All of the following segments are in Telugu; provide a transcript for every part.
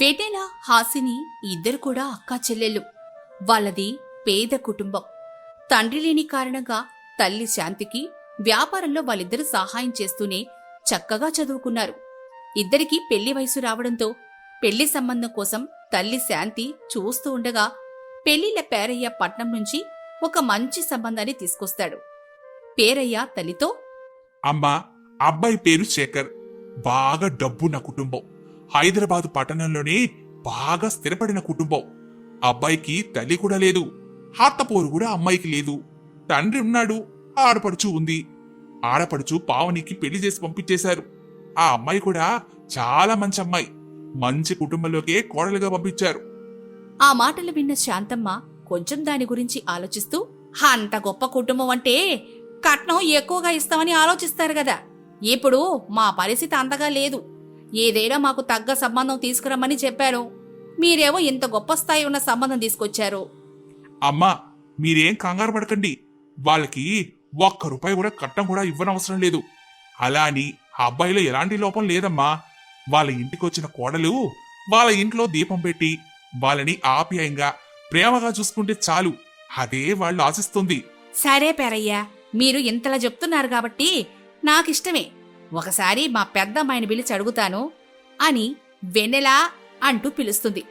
వెన్నెల హాసిని ఇద్దరు కూడా అక్కా చెల్లెళ్ళు. వాళ్ళది పేద కుటుంబం. తండ్రి లేని కారణంగా తల్లి శాంతికి వ్యాపారంలో వాళ్ళిద్దరూ సహాయం చేస్తూనే చక్కగా చదువుకున్నారు. ఇద్దరికీ పెళ్ళి వయసు రావడంతో పెళ్ళి సంబంధం కోసం తల్లి శాంతి చూస్తూ ఉండగా పెళ్ళిళ్ళ పేరయ్య పట్నం నుంచి ఒక మంచి సంబంధాన్ని తీసుకొస్తాడు. పేరయ్య తల్లితో అమ్మా అబ్బాయి పేరు శేఖర్. బాగా డబ్బున్న కుటుంబం. హైదరాబాద్ పట్టణంలోనే బాగా స్థిరపడిన కుటుంబం. అబ్బాయికి తల్లి కూడా లేదు హాత్తపోరు కూడా అమ్మాయికి లేదు. తండ్రి ఉన్నాడు ఆడపడుచు ఉంది. ఆడపడుచు పావనికి పెళ్ళి చేసి పంపించేశారు. ఆ అమ్మాయి కూడా చాలా మంచి అమ్మాయి. మంచి కుటుంబంలోకే కోడలుగా పంపించారు. ఆ మాటలు విన్న శాంతమ్మ కొంచెం దాని గురించి ఆలోచిస్తూ అంత గొప్ప కుటుంబం అంటే కట్నం ఎక్కువగా ఇస్తామని ఆలోచిస్తారు కదా. ఇప్పుడు మా పరిస్థితి అంతగా లేదు. ఏదైనా మాకు తగ్గ సంబంధం తీసుకురమ్మని చెప్పారు. మీరేమో ఇంత గొప్ప స్థాయి ఉన్న సంబంధం తీసుకొచ్చారు. అమ్మా మీరేం కంగారు పడకండి. వాళ్ళకి ఒక్క రూపాయి కూడా కట్నం కూడా ఇవ్వనవసరం లేదు. అలా అని ఆ అబ్బాయిలో ఎలాంటి లోపం లేదమ్మా. వాళ్ళ ఇంటికి వచ్చిన కోడలు వాళ్ళ ఇంట్లో దీపం పెట్టి వాళ్ళని ఆప్యాయంగా ప్రేమగా చూసుకుంటే చాలు. అదే వాళ్ళు ఆశిస్తుంది. సరే పేరయ్యా మీరు ఇంతలా చెప్తున్నారు కాబట్టి నాకిష్టమే. ఒకసారి మా పెద్దమ్మాయిని పిలిచి అడుగుతాను అని వెన్నెలా అంటూ పిలుస్తుంది.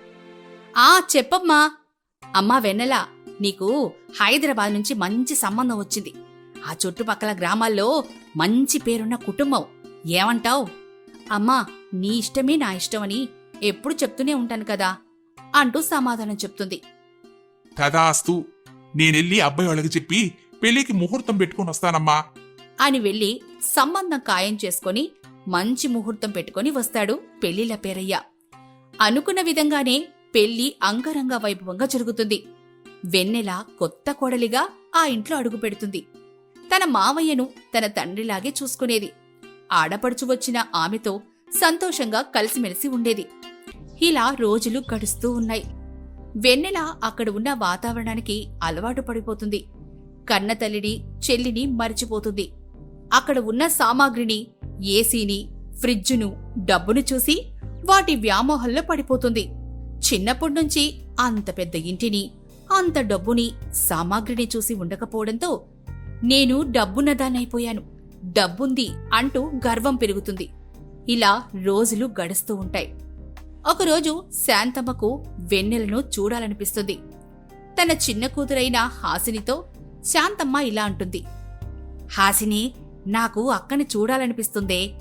ఆ చెప్పమ్మా అమ్మా వెన్నెల నీకు హైదరాబాద్ నుంచి మంచి సంబంధం వచ్చింది. ఆ చుట్టుపక్కల గ్రామాల్లో మంచి పేరున్న కుటుంబం. ఏమంటావ్? అమ్మా నీ ఇష్టమే నా ఇష్టమని ఎప్పుడు చెప్తూనే ఉంటాను కదా అంటూ సమాధానం చెప్తుంది. తదాస్తు నేనెళ్ళి అబ్బాయి వాళ్ళకి చెప్పి పెళ్ళికి ముహూర్తం పెట్టుకొని వస్తానమ్మా. అని వెళ్ళి సంబంధం ఖాయం చేసుకొని మంచి ముహూర్తం పెట్టుకొని వస్తాడు పెళ్ళిల పేరయ్య. అనుకున్న విధంగానే పెళ్ళి అంగరంగ వైభవంగా జరుగుతుంది. వెన్నెల కొత్త కోడలిగా ఆ ఇంట్లో అడుగు పెడుతుంది. తన మావయ్యను తన తండ్రిలాగే చూసుకునేది. ఆడపడుచు వచ్చిన ఆమెతో సంతోషంగా కలిసిమెలిసి ఉండేది. ఇలా రోజులు గడుస్తూ ఉన్నాయి. వెన్నెల అక్కడ ఉన్న వాతావరణానికి అలవాటు పడిపోతుంది. కన్నతల్లిని చెల్లిని మరిచిపోతుంది. అక్కడ ఉన్న సామాగ్రిని ఏసీని ఫ్రిడ్జును డబ్బును చూసి వాటి వ్యామోహంలో పడిపోతుంది. చిన్నప్పటి నుంచి అంత పెద్ద ఇంటిని అంత డబ్బుని సామాగ్రిని చూసి ఉండకపోవడంతో నేను డబ్బున్నదానైపోయాను డబ్బుంది అంటూ గర్వం పెరుగుతుంది. ఇలా రోజులు గడుస్తూ ఉంటాయి. ఒకరోజు శాంతమ్మకు వెన్నెలను చూడాలనిపిస్తుంది. తన చిన్న కూతురైన హాసినితో శాంతమ్మ ఇలా అంటుంది. హాసిని నాకు అక్కని చూడాలనిపిస్తుందే.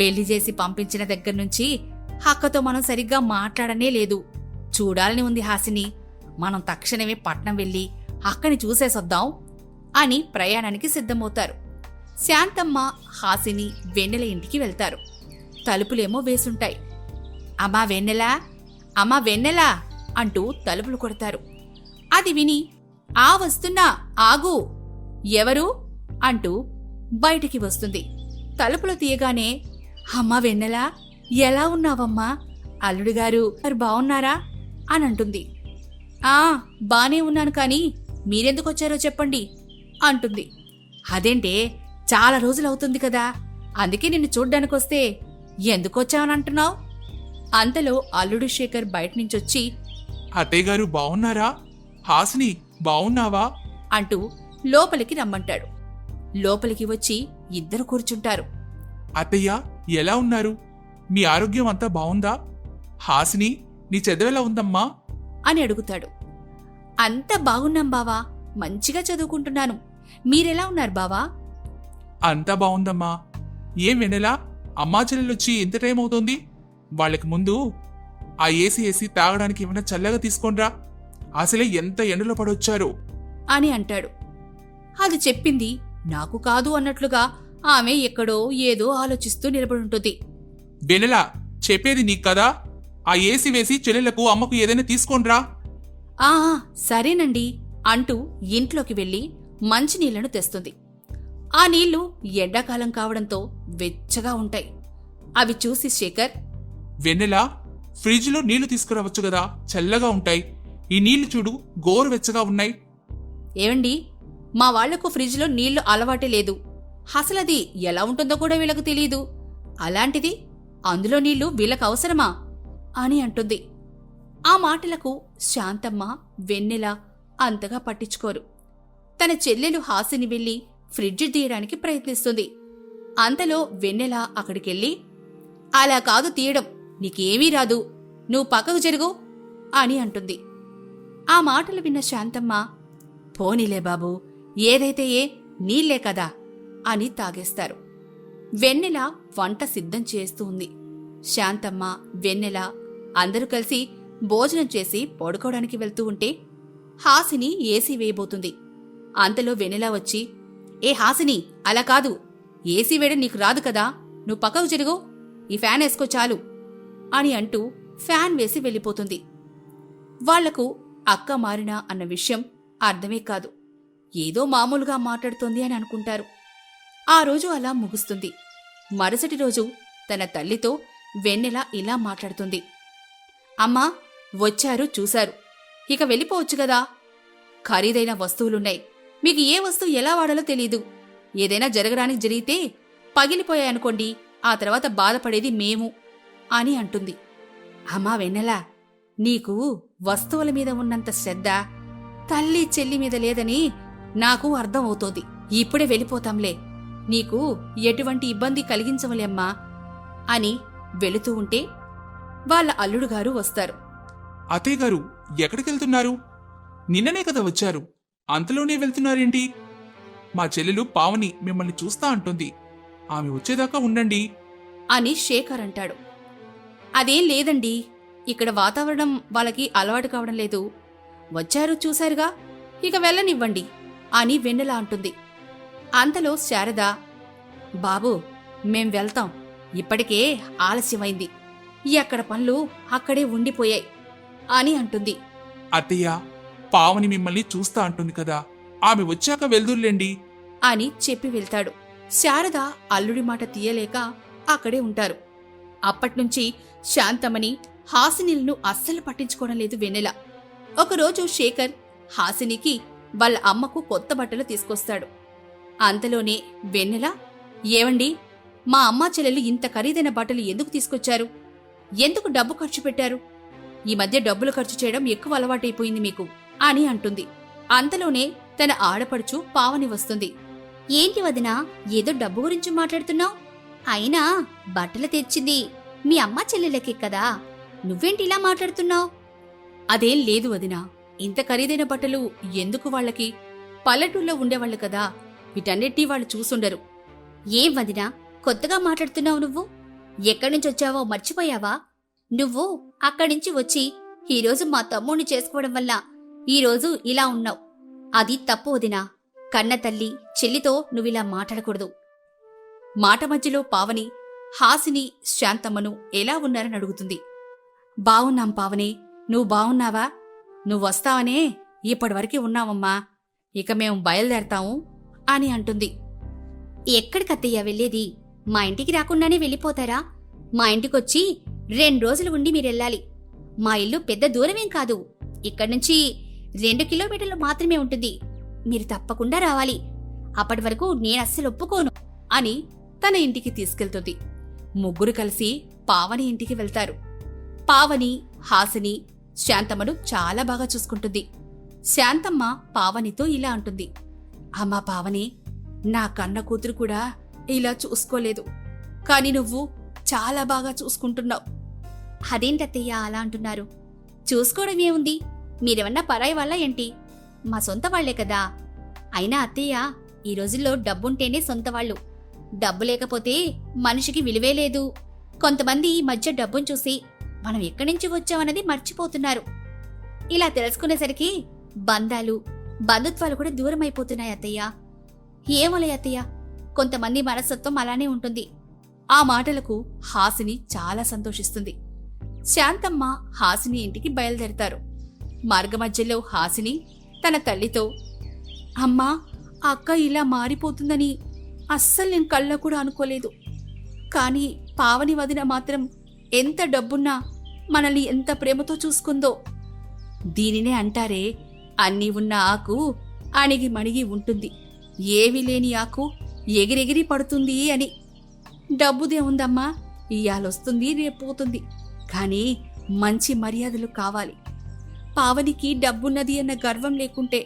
పెళ్ళి చేసి పంపించిన దగ్గర నుంచి అక్కతో మనం సరిగ్గా మాట్లాడనే లేదు. చూడాలని ఉంది హాసిని. మనం తక్షణమే పట్నం వెళ్ళి అక్కని చూసేసొద్దాం అని ప్రయాణానికి సిద్ధమవుతారు. శాంతమ్మ హాసిని వెన్నెల ఇంటికి వెళ్తారు. తలుపులేమో వేసుంటాయి. అమ్మా వెన్నెలా? అమ్మా వెన్నెలా? అంటూ తలుపులు కొడతారు. అది విని ఆ వస్తున్నా ఆగు. ఎవరు? అంటూ బయటికి వస్తుంది. తలుపులు తీయగానే అమ్మా వెన్నెలా ఎలా ఉన్నావమ్మా? అల్లుడు గారు మరి బావున్నారా? అని అంటుంది. ఆ బానే ఉన్నాను కానీ మీరెందుకొచ్చారో చెప్పండి అంటుంది. అదేంటే చాలా రోజులవుతుంది కదా అందుకే నిన్ను చూడ్డానికొస్తే ఎందుకొచ్చావని అంటున్నావు? అంతలో అల్లుడు శేఖర్ బయట నుంచొచ్చి అత్తయ్య గారు బావున్నారా? హాసిని బావున్నావా? అంటూ లోపలికి రమ్మంటాడు. లోపలికి వచ్చి ఇద్దరు కూర్చుంటారు. అత్తయ్య ఎలా ఉన్నారు? మీ ఆరోగ్యం అంతా బావుందా హాసిని నీ చదువెలా ఉందమ్మా? అని అడుగుతాడు. అంత బాగున్నాం బావా మంచిగా చదువుకుంటున్నాను. మీరెలా ఉన్నారు బావా? అంతా బావుందమ్మా ఏం వెనెలా? అమ్మా చెల్లెలొచ్చి ఎంత టైం అవుతోంది? వాళ్ళకి ముందు ఆ ఏసీ ఏసీ తాగడానికి ఏమైనా చల్లగా తీసుకోనరా అసలే ఎంత ఎండలో పడొచ్చారో. అని అంటాడు. అది చెప్పింది నాకు కాదు అన్నట్లుగా ఆమె ఎక్కడో ఏదో ఆలోచిస్తూ నిలబడుంటుంది వెనెలా చెప్పేది నీకు కదా? ఆ ఏసీ వేసి చెల్లెలకు అమ్మకు ఏదైనా తీసుకోనరా ఆ సరేనండి అంటూ ఇంట్లోకి వెళ్ళి మంచినీళ్ళను తెస్తుంది. ఆ నీళ్ళు ఎండాకాలం కావడంతో వెచ్చగా ఉంటాయి. అవి చూసి శేఖర్ వెన్నెలా ఫ్రిడ్జ్లో నీళ్ళు తీసుకురావచ్చు కదా చల్లగా ఉంటాయి. ఈ నీళ్ళు చూడు గోరువెచ్చగా ఉన్నాయి. ఏమండి మా వాళ్ళకు ఫ్రిడ్జ్లో నీళ్ళు అలవాటే లేదు. అసలది ఎలా ఉంటుందో కూడా వీళ్ళకు తెలియదు అలాంటిది అందులో నీళ్ళు వీళ్ళకు అవసరమా? అని అంటుంది. ఆ మాటలకు శాంతమ్మ వెన్నెల అంతగా పట్టించుకోరు. తన చెల్లెలు హాసిని వెళ్ళి ఫ్రిడ్జ్ తీయడానికి ప్రయత్నిస్తుంది. అంతలో వెన్నెల అక్కడికెళ్ళి అలా కాదు తీయడం నీకేమీ రాదు నువ్వు పక్కకు జరుగు అని అంటుంది. ఆ మాటలు విన్న శాంతమ్మ పోనీలే బాబు ఏదైతే ఏ నీళ్ళే కదా అని తాగేస్తారు. వెన్నెల వంట సిద్ధం చేస్తూ ఉంది శాంతమ్మ వెన్నెల అందరూ కలిసి భోజనం చేసి పడుకోవడానికి వెళ్తూ ఉంటే హాసిని ఏసీ వేయబోతుంది. అంతలో వెన్నెల వచ్చి ఏ హాసిని అలా కాదు. ఏసీ వేయడం నీకు రాదు కదా. నువ్వు పక్కకు జరుగు. ఈ ఫ్యాన్ వేసుకో చాలు అని అంటూ ఫ్యాన్ వేసి వెళ్ళిపోతుంది. వాళ్ళకు అక్క మారినా అన్న విషయం అర్థమే కాదు. ఏదో మామూలుగా మాట్లాడుతోంది అని అనుకుంటారు. ఆ రోజు అలా ముగుస్తుంది. మరుసటి రోజు తన తల్లితో వెన్నెల ఇలా మాట్లాడుతుంది. అమ్మా వచ్చారు చూశారు. ఇక వెళ్ళిపోవచ్చు కదా? ఖరీదైన వస్తువులున్నాయి. మీకు ఏ వస్తువు ఎలా వాడాలో తెలీదు. ఏదైనా జరగడానికి జరిగితే పగిలిపోయాయనుకోండి ఆ తర్వాత బాధపడేది మేము అని అంటుంది. అమ్మా వెన్నెలా నీకు వస్తువుల మీద ఉన్నంత శ్రద్ధ తల్లి చెల్లి మీద లేదని నాకు అర్థం అవుతోంది ఇప్పుడే వెళ్ళిపోతాంలే. నీకు ఎటువంటి ఇబ్బంది కలిగించవలేమ్మా అని వెళుతూ ఉంటే వాళ్ళ అల్లుడుగారు వస్తారు. అత్తయ్య గారు ఎక్కడికెళ్తున్నారు? నిన్ననే కదా వచ్చారు. అంతలోనే వెళ్తున్నారేంటి? మా చెల్లెలు పావని మిమ్మల్ని చూస్తా అంటుంది. ఆమె వచ్చేదాకా ఉండండి. అని శేఖర్ అంటాడు. అదేం లేదండి. ఇక్కడ వాతావరణం వాళ్ళకి అలవాటు కావడం లేదు. వచ్చారు చూశారుగా. ఇక వెళ్ళనివ్వండి. అని వెన్నెల అంటుంది. అంతలో శారద బాబు మేం వెళ్తాం. ఇప్పటికే ఆలస్యమైంది. ఎక్కడ పనులు అక్కడే ఉండిపోయాయి అని అంటుంది. అత్తయ్య పావని మిమ్మల్ని చూస్తా అంటుంది కదా. ఆమె వచ్చాక వెళ్దుర్లేండి. అని చెప్పి వెళ్తాడు. శారద అల్లుడి మాట తీయలేక అక్కడే ఉంటారు. అప్పట్నుంచి శాంతమని హాసినిలను అస్సలు పట్టించుకోవడం లేదు వెన్నెల. ఒకరోజు శేఖర్ హాసినికి వాళ్ళ అమ్మకు కొత్త బట్టలు తీసుకొస్తాడు. అంతలోనే వెన్నెల ఏవండి మా అమ్మా చెల్లెలు ఇంత ఖరీదైన బట్టలు ఎందుకు తీసుకొచ్చారు? ఎందుకు డబ్బు ఖర్చు పెట్టారు? ఈ మధ్య డబ్బులు ఖర్చు చేయడం ఎక్కువ అలవాటైపోయింది మీకు అని అంటుంది. అంతలోనే తన ఆడపడుచు పావని వస్తుంది. ఏంటి వదినా ఏదో డబ్బు గురించి మాట్లాడుతున్నావు? అయినా బట్టలు తెచ్చింది మీ అమ్మ చెల్లెలకి కదా. నువ్వేంటి ఇలా మాట్లాడుతున్నావు? అదేం లేదు వదినా. ఇంత ఖరీదైన బట్టలు ఎందుకు వాళ్ళకి? పల్లెటూళ్ళలో ఉండేవాళ్ళు కదా వీటన్నిటినీ వాళ్ళు చూసుండరు. ఏం వదినా కొత్తగా మాట్లాడుతున్నావు నువ్వు? ఎక్కడి నుంచి వచ్చావో మర్చిపోయావా? నువ్వు అక్కడి నుంచి వచ్చి ఈరోజు మా తమ్ముడిని చేసుకోవడం వల్ల ఈరోజు ఇలా ఉన్నావు. అది తప్పు వదినా. కన్న తల్లి చెల్లితో నువ్విలా మాట్లాడకూడదు. మాట మధ్యలో పావని హాసిని శాంతమ్మను ఎలా ఉన్నారని అడుగుతుంది. బావున్నాం పావని నువ్వు బావున్నావా? నువ్వు వస్తావనే ఇప్పటివరకు ఉన్నావమ్మా. ఇక మేము బయలుదేరతాము అని అంటుంది. ఎక్కడికత్తయ్యా వెళ్ళేది? మా ఇంటికి రాకుండానే వెళ్ళిపోతారా? మా ఇంటికొచ్చి రెండు రోజులు ఉండి మీరెళ్ళాలి. మా ఇల్లు పెద్ద దూరమేం కాదు. ఇక్కడి నుంచి రెండు కిలోమీటర్లు మాత్రమే ఉంటుంది. మీరు తప్పకుండా రావాలి. అప్పటి వరకు నేను అస్సలు ఒప్పుకోను అని తన ఇంటికి తీసుకెళ్తుంది. ముగ్గురు కలిసి పావని ఇంటికి వెళ్తారు. పావని హాసిని శాంతమ్మను చాలా బాగా చూసుకుంటుంది. శాంతమ్మ పావనితో ఇలా అంటుంది. అమ్మా పావని నా కన్న కూతురు కూడా ఇలా చూసుకోలేదు. కాని నువ్వు చాలా బాగా చూసుకుంటున్నావు. అదేంటత్తయ్య అలా అంటున్నారు? చూసుకోవడం ఏముంది? మీరేమన్నా పరాయి వాళ్ళ ఏంటి? మా సొంత వాళ్ళే కదా. అయినా అత్తయ్య ఈ రోజుల్లో డబ్బుంటేనే సొంత వాళ్ళు. డబ్బు లేకపోతే మనిషికి విలువే లేదు. కొంతమంది ఈ మధ్య డబ్బును చూసి మనం ఎక్కడి నుంచి వచ్చామన్నది మర్చిపోతున్నారు. ఇలా తెలుసుకునేసరికి బంధాలు బంధుత్వాలు కూడా దూరం అయిపోతున్నాయి అత్తయ్య. ఏమోలే అత్తయ్య కొంతమంది మనస్తత్వం అలానే ఉంటుంది. ఆ మాటలకు హాసిని చాలా సంతోషిస్తుంది. శాంతమ్మ హాసిని ఇంటికి బయలుదేరతారు. మార్గమధ్యలో హాసిని తన తల్లితో అమ్మా అక్క ఇలా మారిపోతుందని అస్సలు నేను కళ్ళ కూడా అనుకోలేదు. కానీ పావని వదిన మాత్రం ఎంత డబ్బున్నా మనల్ని ఎంత ప్రేమతో చూసుకుందో. దీనినే అంటారే అన్నీ ఉన్న ఆకు అణిగి మణిగి ఉంటుంది. ఏమీ లేని ఆకు ఎగిరెగిరి పడుతుంది అని. డబ్బుదే ఉందమ్మా ఇయాలొస్తుంది రేపు పోతుంది కానీ మంచి మర్యాదలు కావాలి. పావనికి డబ్బున్నది అన్న గర్వం లేకుంటే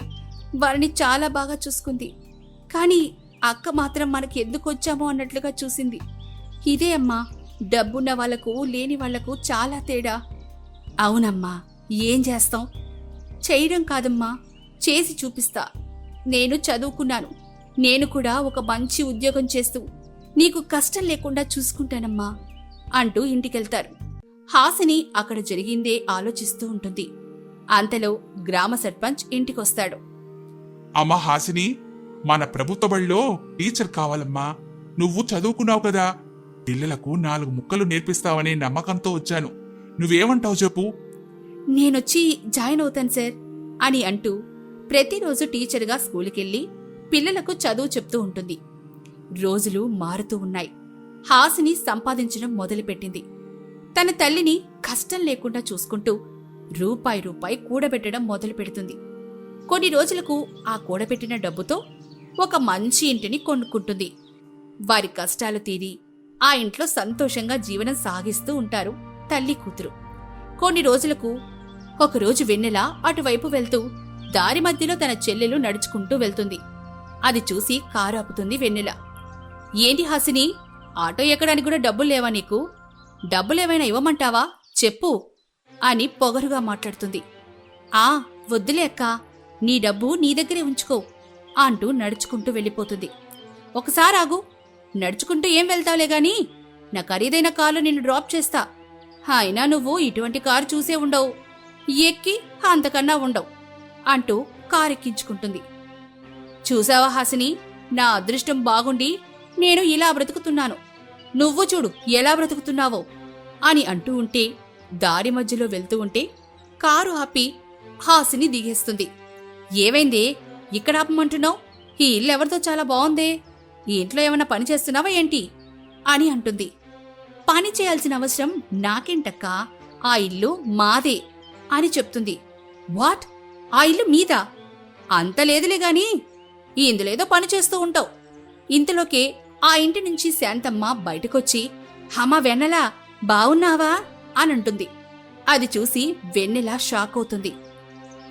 వారిని చాలా బాగా చూసుకుంది. కానీ అక్క మాత్రం మనకి ఎందుకు వచ్చామో అన్నట్లుగా చూసింది. ఇదే అమ్మా డబ్బున్న వాళ్ళకు లేని వాళ్ళకు చాలా తేడా. అవునమ్మా ఏం చేస్తాం? చేయడం కాదమ్మా చేసి చూపిస్తా. నేను చదువుకున్నాను. నేను కూడా ఒక మంచి ఉద్యోగం చేస్తూ నీకు కష్టం లేకుండా చూసుకుంటానమ్మా అంటూ ఇంటికెళ్తారు. హాసిని అక్కడ జరిగిందే ఆలోచిస్తూ ఉంటుంది. అంతలో గ్రామ సర్పంచ్ ఇంటికొస్తాడు. అమ్మా హాసిని మన ప్రభుత్వ బడిలో టీచర్ కావాలమ్మా. నువ్వు చదువుకున్నావు కదా పిల్లలకు నాలుగు ముక్కలు నేర్పిస్తావనే నమ్మకంతో వచ్చాను. నువ్వేమంటావు చెప్పు? నేనొచ్చి జాయిన్ అవుతాను సార్ అని అంటూ ప్రతిరోజు టీచర్గా స్కూలుకెళ్ళి పిల్లలకు చదువు చెప్తూ ఉంటుంది. రోజులు మారుతూ ఉన్నాయి. హాసిని సంపాదించడం మొదలుపెట్టింది. తన తల్లిని కష్టం లేకుండా చూసుకుంటూ రూపాయి రూపాయి కూడబెట్టడం మొదలు పెడుతుంది కొన్ని రోజులకు ఆ కూడబెట్టిన డబ్బుతో ఒక మంచి ఇంటిని కొనుక్కుంటుంది. వారి కష్టాలు తీరి ఆ ఇంట్లో సంతోషంగా జీవనం సాగిస్తూ ఉంటారు తల్లి కూతురు. కొన్ని రోజులకు ఒకరోజు వెన్నెల అటువైపు వెళ్తూ దారి మధ్యలో తన చెల్లెలు నడుచుకుంటూ వెళ్తుంది. అది చూసి కారు ఆపుతుంది వెన్నెల. ఏంటి హాసిని ఆటో ఎక్కడానికి కూడా డబ్బులు లేవా నీకు? డబ్బులేవైనా ఇవ్వమంటావా? చెప్పు అని పొగరుగా మాట్లాడుతుంది. ఆ వద్దులే అక్కా. నీ డబ్బు నీ దగ్గరే ఉంచుకో అంటూ నడుచుకుంటూ వెళ్ళిపోతుంది. ఒకసారి ఆగు నడుచుకుంటూ ఏం వెళ్తావులే గాని? నా ఖరీదైన కారు నిన్ను డ్రాప్ చేస్తా. అయినా నువ్వు ఇటువంటి కారు చూసే ఉండవు. ఎక్కి అంతకన్నా ఉండవు అంటూ కారెక్కించుకుంటుంది. చూసావా హాసిని? నా అదృష్టం బాగుండి నేను ఇలా బ్రతుకుతున్నాను. నువ్వు చూడు ఎలా బ్రతుకుతున్నావో అని అంటూ ఉంటే దారి మధ్యలో వెళ్తూ ఉంటే కారు ఆపి హాసిని దిగేస్తుంది. ఏవైందే ఇక్కడ ఆపమంటున్నావు? ఈ ఇల్లు ఎవరితో చాలా బాగుందే ఈ ఇంట్లో ఏమైనా పని చేస్తున్నావా ఏంటి? అని అంటుంది. పని చేయాల్సిన అవసరం నాకేంటక్కా? ఆ ఇల్లు మాదే అని చెప్తుంది. వాట్? ఆ ఇల్లు మీదా? అంత లేదులే గాని ఇందులేదో పని చేస్తూ ఉంటావు. ఇంతలోకే ఆ ఇంటి నుంచి శాంతమ్మ బయటకొచ్చి హమా వెన్నెలా బావున్నావా? అని అంటుంది. అది చూసి వెన్నెల షాక్ అవుతుంది.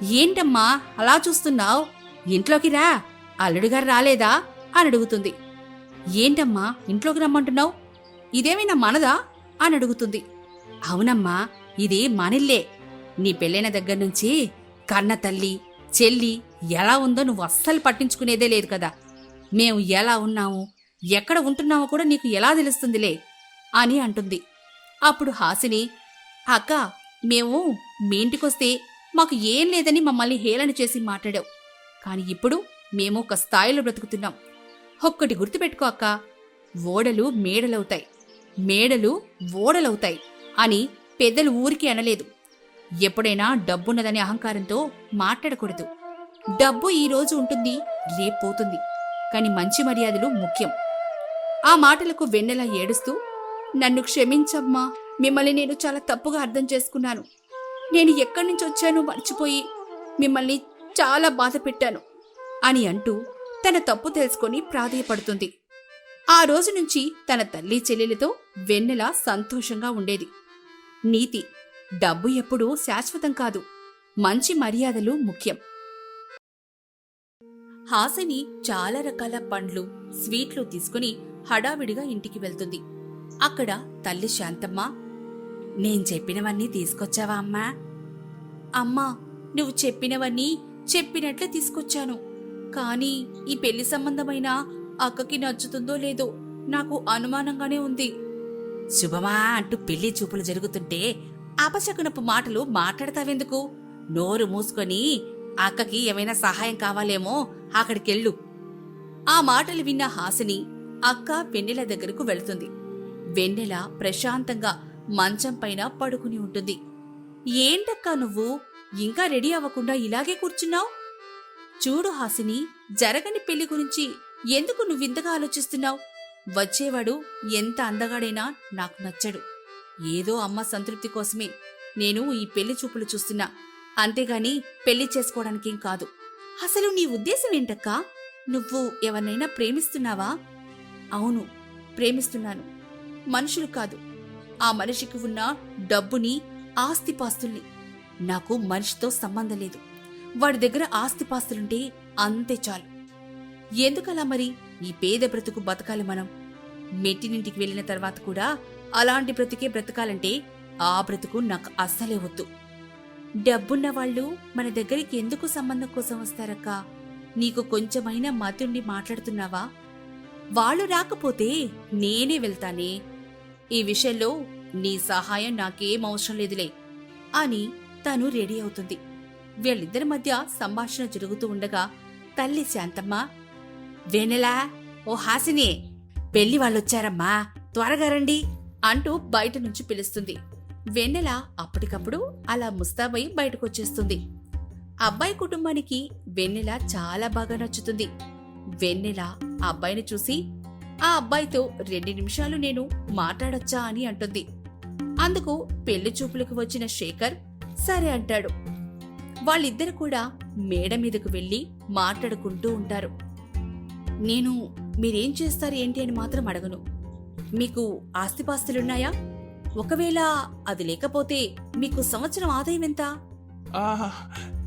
ఏంటమ్మా అలా చూస్తున్నావు? ఇంట్లోకి రా అల్లుడుగారు రాలేదా? అని అడుగుతుంది. ఏంటమ్మా? ఇంట్లోకి రమ్మంటున్నావు? ఇదేమైనా మనదా? అని అడుగుతుంది. అవునమ్మా ఇది మనిల్లే. నీ పెళ్ళైన దగ్గర నుంచి కన్న తల్లి చెల్లి ఎలా ఉందో నువ్వు అస్సలు పట్టించుకునేదే లేదు కదా. మేము ఎలా ఉన్నాము ఎక్కడ ఉంటున్నామో కూడా నీకు ఎలా తెలుస్తుందిలే? అని అంటుంది. అప్పుడు హాసిని అక్క మేము మీ ఇంటికొస్తే మాకు ఏం లేదని మమ్మల్ని హేళన చేసి మాట్లాడావు. కానీ ఇప్పుడు మేము ఒక స్థాయిలో బ్రతుకుతున్నాం. ఒక్కటి గుర్తుపెట్టుకో అక్క. ఓడలు మేడలవుతాయి. మేడలు ఓడలవుతాయి అని పెద్దలు ఊరికి అనలేదు. ఎప్పుడైనా డబ్బున్నదనే అహంకారంతో మాట్లాడకూడదు. డబ్బు ఈరోజు ఉంటుంది రేపు పోతుంది. కాని మంచి మర్యాదలు ముఖ్యం. ఆ మాటలకు వెన్నెల ఏడుస్తూ నన్ను క్షమించమ్మా. మిమ్మల్ని నేను చాలా తప్పుగా అర్థం చేసుకున్నాను. నేను ఎక్కడి నుంచి వచ్చానో మర్చిపోయి మిమ్మల్ని చాలా బాధ పెట్టాను అని అంటూ తన తప్పు తెలుసుకొని ప్రాధేయపడుతుంది. ఆ రోజు నుంచి తన తల్లి చెల్లెలతో వెన్నెల సంతోషంగా ఉండేది. నీతి డబ్బు ఎప్పుడూ శాశ్వతం కాదు. మంచి మర్యాదలు ముఖ్యం. హాసిని చాలా రకాల పండ్లు స్వీట్లు తీసుకుని హడావిడిగా ఇంటికి వెళ్తుంది. అక్కడ తల్లి శాంతమ్మ నేను చెప్పినవన్నీ తీసుకొచ్చావా అమ్మా? అమ్మా నువ్వు చెప్పినవన్నీ చెప్పినట్లే తీసుకొచ్చాను. కానీ ఈ పెళ్ళి సంబంధమైన అక్కకి నచ్చుతుందో లేదో నాకు అనుమానంగానే ఉంది. శుభమా అంటూ పెళ్ళి చూపులు జరుగుతుంటే అపశకునపు మాటలు మాట్లాడతావెందుకు? నోరు మూసుకొని అక్కకి ఏమైనా సహాయం కావాలేమో అక్కడికెళ్ళు. ఆ మాటలు విన్న హాసిని అక్క వెన్నెల దగ్గరకు వెళుతుంది. వెన్నెల ప్రశాంతంగా మంచం పైన పడుకుని ఉంటుంది. ఏంటక్కా నువ్వు? ఇంకా రెడీ అవ్వకుండా ఇలాగే కూర్చున్నావు? చూడు హాసిని జరగని పెళ్ళి గురించి ఎందుకు నువ్వింతగా ఆలోచిస్తున్నావు? వచ్చేవాడు ఎంత అందగాడైనా నాకు నచ్చడు. ఏదో అమ్మ సంతృప్తి కోసమే నేను ఈ పెళ్ళి చూపులు చూస్తున్నా. అంతేగాని పెళ్ళి చేసుకోవడానికేం కాదు. అసలు నీ ఉద్దేశం ఏంటక్కా నువ్వు ఎవరినైనా ప్రేమిస్తున్నావా? అవును ప్రేమిస్తున్నాను. మనుషులు కాదు. ఆ మనిషికి ఉన్న డబ్బుని ఆస్తిపాస్తుల్ని నాకు మనిషితో సంబంధం లేదు. వాడి దగ్గర ఆస్తిపాస్తులుంటే అంతే చాలు. ఎందుకలా మరి? ఈ పేద బ్రతుకు బతకాలి మనం. మెట్టినింటికి వెళ్ళిన తర్వాత కూడా అలాంటి బ్రతికే బ్రతకాలంటే ఆ బ్రతుకు నాకు అస్సలే వద్దు. డబ్బున్న వాళ్ళు మన దగ్గరికి ఎందుకు సంబంధం కోసం వస్తారక్కా? నీకు కొంచెమైనా మతుండి మాట్లాడుతున్నావా? వాళ్ళు రాకపోతే నేనే వెళ్తానే. ఈ విషయంలో నీ సహాయం నాకేం అవసరం లేదులే అని తను రెడీ అవుతుంది. వీళ్ళిద్దరి మధ్య సంభాషణ జరుగుతూ ఉండగా తల్లి శాంతమ్మ వేనెలా ఓ హాసిని పెళ్ళి వాళ్ళొచ్చారమ్మా త్వరగా రండి అంటూ బయట నుంచి పిలుస్తుంది. వెన్నెల అప్పటికప్పుడు అలా ముస్తాబై బయటకొచ్చేస్తుంది. అబ్బాయి కుటుంబానికి వెన్నెల చాలా బాగా నచ్చుతుంది. వెన్నెల అబ్బాయిని చూసి ఆ అబ్బాయితో రెండు నిమిషాలు నేను మాట్లాడొచ్చా అని అంటుంది. అందుకు పెళ్ళి చూపులకు వచ్చిన శేఖర్ సరే అంటాడు. వాళ్ళిద్దరు కూడా మేడ మీదకు వెళ్ళి మాట్లాడుకుంటూ ఉంటారు. నేను మీరేం చేస్తారు ఏంటి అని మాత్రం అడగను. మీకు ఆస్తిపాస్తులున్నాయా? ఒకవేళ అది లేకపోతే మీకు సంవత్సరం ఆదాయం ఎంత?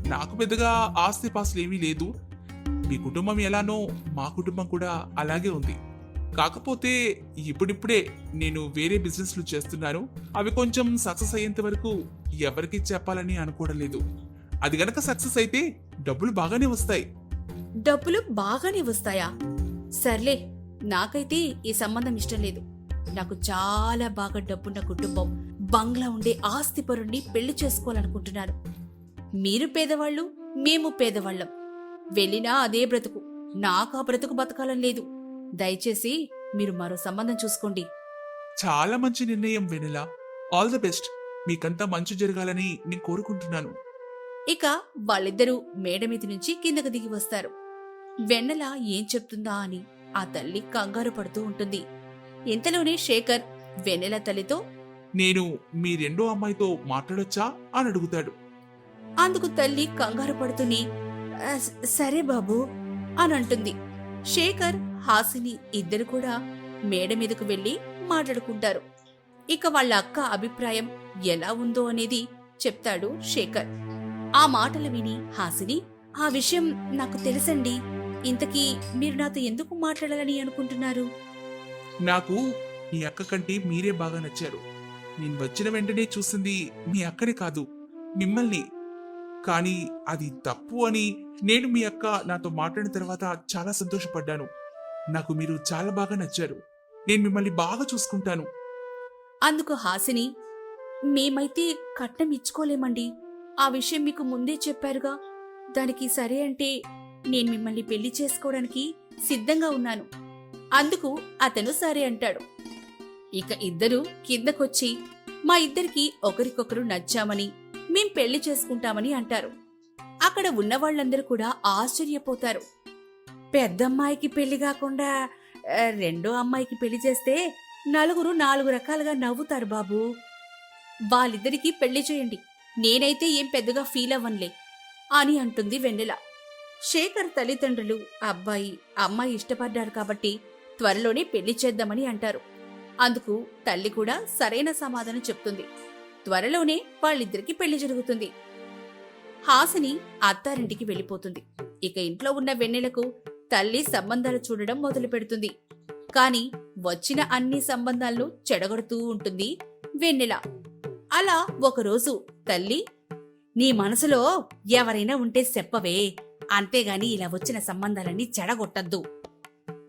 నాకు పెద్దగా ఆస్తిపాస్తులు ఏమీ లేదు. మీ కుటుంబం ఎలానో మా కుటుంబం కూడా అలాగే ఉంది. కాకపోతే ఇప్పుడిప్పుడే నేను వేరే బిజినెస్లు చేస్తున్నాను. అవి కొంచెం సక్సెస్ అయ్యేంత వరకు ఎవరికి చెప్పాలని అనుకోవడం లేదు. అది గనక సక్సెస్ అయితే డబ్బులు బాగానే వస్తాయి. డబ్బులు బాగానే వస్తాయా? సర్లే నాకైతే ఈ సంబంధం ఇష్టం లేదు. నాకు చాలా బాగా డబ్బున్న కుటుంబం బంగ్లా ఉండే ఆస్తిపరుణ్ణి పెళ్ళి చేసుకోవాలనుకుంటున్నాను. మీరు పేదవాళ్ళు మేము పేదవాళ్ళం. వెళ్ళినా అదే బ్రతుకు. నాకు ఆ బ్రతుకు బతకాలని లేదు. దయచేసి మీరు మరో సంబంధం చూసుకోండి. చాలా మంచి నిర్ణయం వెనెలా ఆల్ ది బెస్ట్ మీకంతా మంచి జరగాలని నేను కోరుకుంటున్నాను. ఇక వాళ్ళిద్దరూ మేడ మీద నుంచి కిందకు దిగి వస్తారు. వెన్నెల ఏం చెప్తుందా అని ఆ తల్లి కంగారు పడుతూ ఉంటుంది. ఇంతలోనే శేఖర్ వెన్నెల తల్లితో నేను మీ రెండో అమ్మాయితో మాట్లాడొచ్చా అని అడుగుతాడు. అందుకు తల్లి కంగారు పడుతూనే "ఆ, స- సరే బాబు అని అంటుంది. శేఖర్ హాసిని ఇద్దరు కూడా మేడ మీదకు వెళ్ళి మాట్లాడుకుంటారు. ఇక వాళ్ళ అక్క అభిప్రాయం ఎలా ఉందో అనేది చెప్తాడు శేఖర్. ఆ మాటలు విని హాసిని ఆ విషయం నాకు తెలుసండి. ఇంతకీ మీరు నాతో ఎందుకు మాట్లాడాలని అనుకుంటున్నారు? నాకు మీ అక్క కంటే మీరే బాగా నచ్చారు. నేను వచ్చిన వెంటనే చూసింది మీ అక్కనే కాదు మిమ్మల్ని. కానీ అది తప్పు అని నేను మీ అక్క నాతో మాట్లాడిన తర్వాత చాలా సంతోషపడ్డాను. నాకు మీరు చాలా బాగా నచ్చారు. నేను మిమ్మల్ని బాగా చూసుకుంటాను. అందుకు హాసిని మేమైతే కట్నం ఇచ్చుకోలేమండి. ఆ విషయం మీకు ముందే చెప్పారుగా. దానికి సరే అంటే నేను మిమ్మల్ని పెళ్ళి చేసుకోవడానికి సిద్ధంగా ఉన్నాను. అందుకు అతను సరే అంటాడు. ఇక ఇద్దరూ కిందకొచ్చి మా ఇద్దరికి ఒకరికొకరు నచ్చామని మేం పెళ్ళి చేసుకుంటామని అంటారు. అక్కడ ఉన్న వాళ్ళందరూ కూడా ఆశ్చర్యపోతారు. పెద్దమ్మాయికి పెళ్ళి కాకుండా రెండో అమ్మాయికి పెళ్ళి చేస్తే నలుగురు నాలుగు రకాలుగా నవ్వుతారు బాబు. వాళ్ళిద్దరికీ పెళ్ళి చేయండి. నేనైతే ఏం పెద్దగా ఫీల్ అవ్వనులే అని అంటుంది వెన్నెల. శేఖర్ తల్లిదండ్రులు అబ్బాయి అమ్మాయి ఇష్టపడ్డారు కాబట్టి త్వరలోనే పెళ్ళి చేద్దామని అంటారు. అందుకు తల్లి కూడా సరైన సమాధానం చెప్తుంది. త్వరలోనే వాళ్ళిద్దరికి పెళ్ళి జరుగుతుంది. హాసిని అత్తారింటికి వెళ్ళిపోతుంది. ఇక ఇంట్లో ఉన్న వెన్నెలకు తల్లి సంబంధాలు చూడడం మొదలు పెడుతుంది. కాని వచ్చిన అన్ని సంబంధాలను చెడగొడుతూ ఉంటుంది వెన్నెల. అలా ఒకరోజు తల్లి నీ మనసులో ఎవరైనా ఉంటే చెప్పవే. అంతేగాని ఇలా వచ్చిన సంబంధాలన్నీ చెడగొట్టద్దు.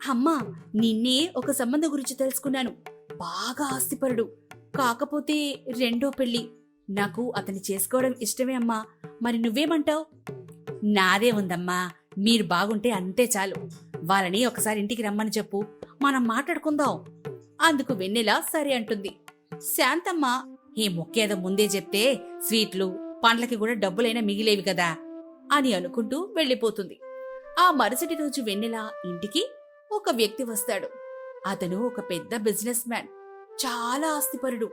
అమ్మా నిన్నే ఒక సంబంధం గురించి తెలుసుకున్నాను. బాగా ఆస్తిపరుడు. కాకపోతే రెండో పెళ్ళి నాకు అతన్ని చేసుకోవడం ఇష్టమే అమ్మా. మరి నువ్వేమంటావ్? నాదే ఉందమ్మా. మీరు బాగుంటే అంతే చాలు. వాళ్ళని ఒకసారి ఇంటికి రమ్మని చెప్పు. మనం మాట్లాడుకుందాం. అందుకు వెన్నెల సరే అంటుంది. శాంతమ్మ ఈ మొక్కేదో ముందే చెప్తే స్వీట్లు పండ్లకి కూడా డబ్బులైనా మిగిలేవి కదా అని అనుకుంటూ వెళ్ళిపోతుంది. ఆ మరుసటి రోజు వెన్నెల ఇంటికి ఒక వ్యక్తి వస్తాడు. అతను ఒక పెద్ద బిజినెస్ మ్యాన్ చాలా ఆస్తిపరుడు.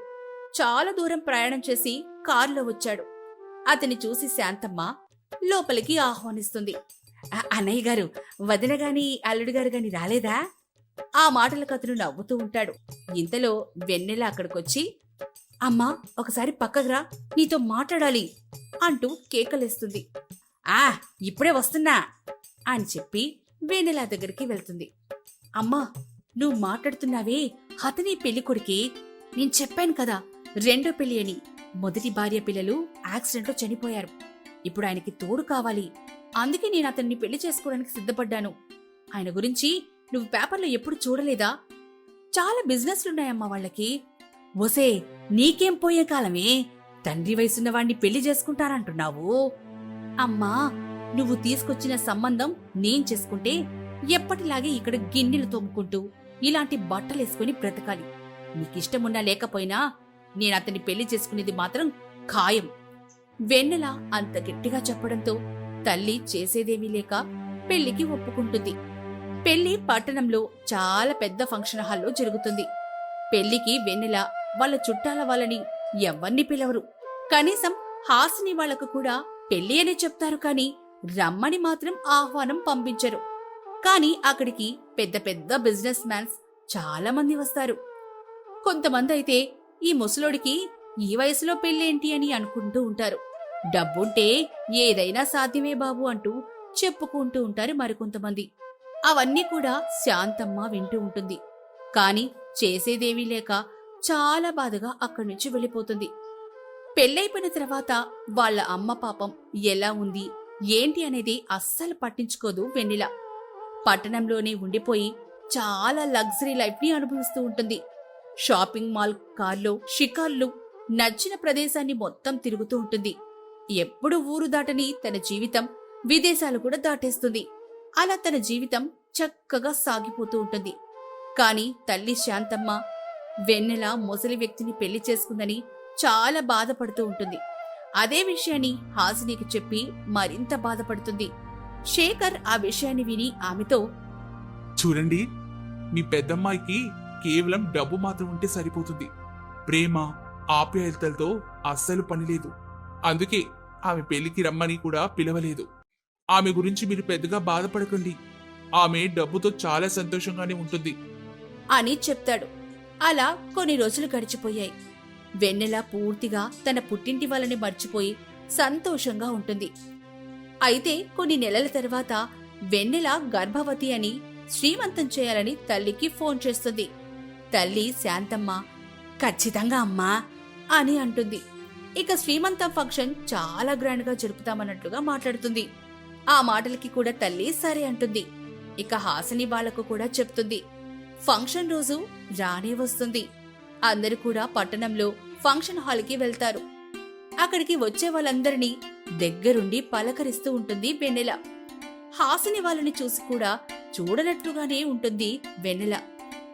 చాలా దూరం ప్రయాణం చేసి కారులో వచ్చాడు. అతని చూసి శాంతమ్మ లోపలికి ఆహ్వానిస్తుంది. అన్నయ్య గారు వదిన గాని అల్లుడు గారు గాని రాలేదా? ఆ మాటలకు అతను నవ్వుతూ ఉంటాడు. ఇంతలో వెన్నెల అక్కడికొచ్చి అమ్మా ఒకసారి పక్కకురా నీతో మాట్లాడాలి అంటూ కేకలేస్తుంది. ఆ ఇప్పుడే వస్తున్నా అని చెప్పి వేణెల దగ్గరికి వెళ్తుంది. అమ్మా నువ్వు మాట్లాడుతున్నావే అతని పెళ్ళికొడికి నేను చెప్పాను కదా రెండో పెళ్ళి అని. మొదటి భార్య పిల్లలు యాక్సిడెంట్లో చనిపోయారు. ఇప్పుడు ఆయనకి తోడు కావాలి. అందుకే నేను అతన్ని పెళ్ళి చేసుకోవడానికి సిద్ధపడ్డాను. ఆయన గురించి నువ్వు పేపర్లో ఎప్పుడు చూడలేదా? చాలా బిజినెస్లున్నాయమ్మా వాళ్ళకి. ఒసే నీకేం పోయే కాలమే? తండ్రి వయసున్న వాణ్ణి పెళ్ళి చేసుకుంటారంటున్నావు అమ్మా నువ్వు తీసుకొచ్చిన సంబంధం నేను చేసుకుంటే ఎప్పటిలాగే ఇక్కడ గిన్నెలు తోముకుంటూ ఇలాంటి బట్టలేసుకుని బ్రతకాలి. నీకిష్టమున్నా లేకపోయినా నేను అతన్ని పెళ్ళి చేసుకునేది మాత్రం ఖాయం. వెన్నెల అంత గట్టిగా చెప్పడంతో తల్లి చేసేదేమీ లేక పెళ్ళికి ఒప్పుకుంటుంది. పెళ్ళి పట్టణంలో చాలా పెద్ద ఫంక్షన్ హాల్లో జరుగుతుంది. పెళ్ళికి వెన్నెల వాళ్ళ చుట్టాల వాళ్ళని ఎవ్వరిని పిలవరు. కనీసం హాసిని వాళ్ళకు కూడా పెళ్ళి అనే చెప్తారు కాని రమ్మని మాత్రం ఆహ్వానం పంపించరు. కాని అక్కడికి పెద్ద పెద్ద బిజినెస్ మ్యాన్స్ చాలా మంది వస్తారు. కొంతమంది అయితే ఈ ముసలోడికి ఈ వయసులో పెళ్ళేంటి అని అనుకుంటూ ఉంటారు. డబ్బుంటే ఏదైనా సాధ్యమే బాబు అంటూ చెప్పుకుంటూ ఉంటారు మరికొంతమంది. అవన్నీ కూడా శాంతమ్మ వింటూ ఉంటుంది. కాని చేసేదేమీ లేక చాలా బాధగా అక్కడి నుంచి వెళ్ళిపోతుంది. పెళ్ళైపోయిన తర్వాత వాళ్ళ అమ్మ పాపం ఎలా ఉంది ఏంటి అనేది అస్సలు పట్టించుకోదు వెన్నెల. పట్టణంలోనే ఉండిపోయి చాలా లగ్జరీ లైఫ్ని అనుభవిస్తూ ఉంటుంది. షాపింగ్ మాల్ కార్లో షికార్లు నచ్చిన ప్రదేశాన్ని మొత్తం తిరుగుతూ ఉంటుంది. ఎప్పుడు ఊరు దాటని తన జీవితం విదేశాలు కూడా దాటేస్తుంది. అలా తన జీవితం చక్కగా సాగిపోతూ ఉంటుంది. కానీ తల్లి శాంతమ్మ వెన్నెల ముసలి వ్యక్తిని పెళ్ళి చేసుకుందని చాలా బాధపడుతూ ఉంటుంది. అదే విషయాన్ని హాసినికి చెప్పి మరింత బాధపడుతుంది. శేఖర్ ఆ విషయాన్ని విని ఆమెతో చూడండి మీ పెద్దమ్మాయికి కేవలం డబ్బు మాత్రం ఉంటే సరిపోతుంది. ప్రేమ ఆప్యాయతలతో అస్సలు పని లేదు. అందుకే ఆమె పెళ్ళికి రమ్మని కూడా పిలవలేదు. ఆమె గురించి మీరు పెద్దగా బాధపడకండి. ఆమె డబ్బుతో చాలా సంతోషంగానే ఉంటుంది. అని చెప్తాడు. అలా కొన్ని రోజులు గడిచిపోయాయి. వెన్నెల పూర్తిగా తన పుట్టింటి వాళ్ళని మర్చిపోయి సంతోషంగా ఉంటుంది. అయితే కొన్ని నెలల తర్వాత వెన్నెల గర్భవతి అని శ్రీమంతం చేయాలని తల్లికి ఫోన్ చేస్తుంది. తల్లి శాంతమ్మ ఖచ్చితంగా అమ్మా అని అంటుంది. ఇక శ్రీమంతం ఫంక్షన్ చాలా గ్రాండ్గా జరుపుతామన్నట్లుగా మాట్లాడుతుంది. ఆ మాటలకి కూడా తల్లి సరే అంటుంది. ఇక హాసిని వాళ్ళకు కూడా చెప్తుంది. ఫంక్షన్ రోజు రానే వస్తుంది. అందరూ కూడా పట్టణంలో ఫంక్షన్ హాల్కి వెళ్తారు. అక్కడికి వచ్చే వాళ్ళందరినీ దగ్గరుండి పలకరిస్తూ ఉంటుంది వెన్నెల. హాసిని వాళ్ళని చూసి కూడా చూడనట్లుగానే ఉంటుంది వెన్నెల.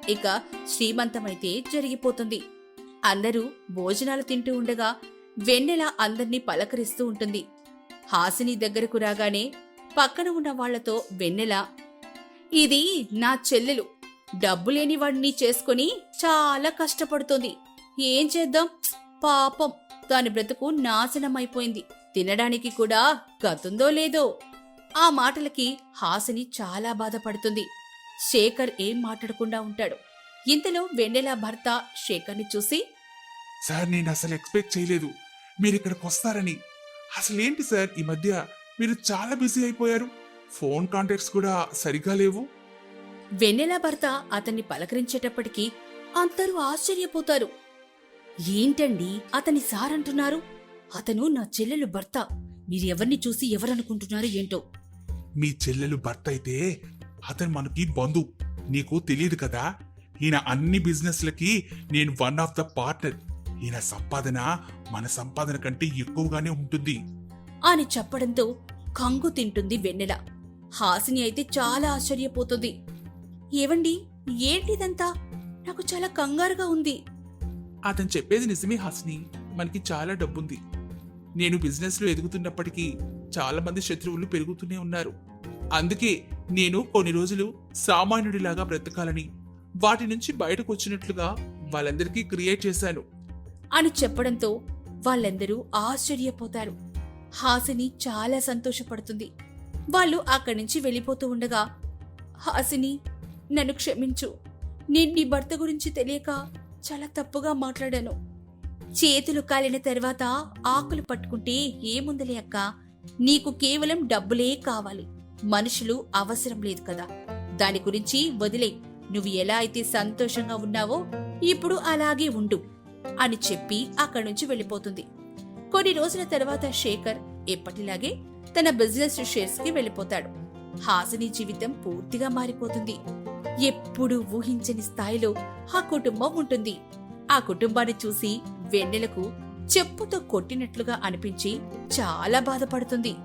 ఇక శ్రీమంతమైతే జరిగిపోతుంది. అందరూ భోజనాలు తింటూ ఉండగా వెన్నెల అందర్నీ పలకరిస్తూ ఉంటుంది. హాసిని దగ్గరకు రాగానే పక్కన ఉన్న వాళ్ళతో వెన్నెల ఇది నా చెల్లెలు. డబ్బు లేని వాడిని చేసుకుని చాలా కష్టపడుతోంది. ఏం చేద్దాం? పాపం. దాని బ్రతుకు నాశనమైపోయింది. తినడానికి కూడా గతుందో లేదో. ఆ మాటలకి హాసిని చాలా బాధపడుతుంది. శేఖర్ ఏం మాట్లాడకుండా ఉంటాడు. ఇంతలో వెన్నెల భర్త శేఖర్ని చూసి సార్ నేను అసలు ఎక్స్పెక్ట్ చేయలేదు. మీరు ఇక్కడికి వస్తారని. అసలు ఏంటి సార్ ఈ మధ్య మీరు చాలా బిజీ అయిపోయారు? ఫోన్ కాంటాక్ట్స్ కూడా సరిగా లేవు? వెన్నెల భర్త అతన్ని పలకరించేటప్పటికీ అందరూ ఆశ్చర్యపోతారు. ఏంటండి అతని సార్ అంటున్నారు? అతను నా చెల్లెలు భర్త. మీరు ఎవరిని చూసి ఎవరనుకుంటున్నారు ఏంటో? మీ చెల్లెలు భర్త అయితే అతను మనకి బంధు నీకు తెలియదు కదా? ఈయన అన్ని బిజినెస్లకి నేను వన్ ఆఫ్ ద పార్ట్నర్. ఈయన సంపాదన మన సంపాదన కంటే ఎక్కువగానే ఉంటుంది. అని చెప్పడంతో కంగు తింటుంది వెన్నెల. హాసిని అయితే చాలా ఆశ్చర్యపోతుంది. ఏవండి? ఏంటిదంతా? నాకు చాలా కంగారుగా ఉంది. అతను చెప్పేది నిజమే హాసిని. మనకి చాలా డబ్బుంది. నేను బిజినెస్లో ఎదుగుతున్నప్పటికీ చాలా మంది శత్రువులు పెరుగుతూనే ఉన్నారు. అందుకే నేను కొన్ని రోజులు సామాన్యుడిలాగా బ్రతకాలని వాటి నుంచి బయటకు వచ్చినట్లుగా వాళ్ళందరికీ క్రియేట్ చేశాను. అని చెప్పడంతో వాళ్ళందరూ ఆశ్చర్యపోతారు. హాసిని చాలా సంతోషపడుతుంది. వాళ్ళు అక్కడి నుంచి వెళ్ళిపోతూ ఉండగా హాసిని నన్ను క్షమించు. నేను నీ భర్త గురించి తెలియక చాలా తప్పుగా మాట్లాడాను. చేతులు కాలిన తర్వాత ఆకులు పట్టుకుంటే ఏముందిలే అక్క? నీకు కేవలం డబ్బులే కావాలి. మనుషులు అవసరం లేదు కదా. దాని గురించి వదిలే. నువ్వు ఎలా అయితే సంతోషంగా ఉన్నావో ఇప్పుడు అలాగే ఉండు అని చెప్పి అక్కడి నుంచి వెళ్ళిపోతుంది. కొన్ని రోజుల తర్వాత శేఖర్ ఎప్పటిలాగే తన బిజినెస్ షేర్స్కి వెళ్ళిపోతాడు. హాసిని జీవితం పూర్తిగా మారిపోతుంది. ఎప్పుడూ ఊహించని స్థాయిలో ఆ కుటుంబం ఉంటుంది. ఆ కుటుంబాన్ని చూసి వెన్నెలకు చెప్పుతో కొట్టినట్లుగా అనిపించి చాలా బాధపడుతుంది.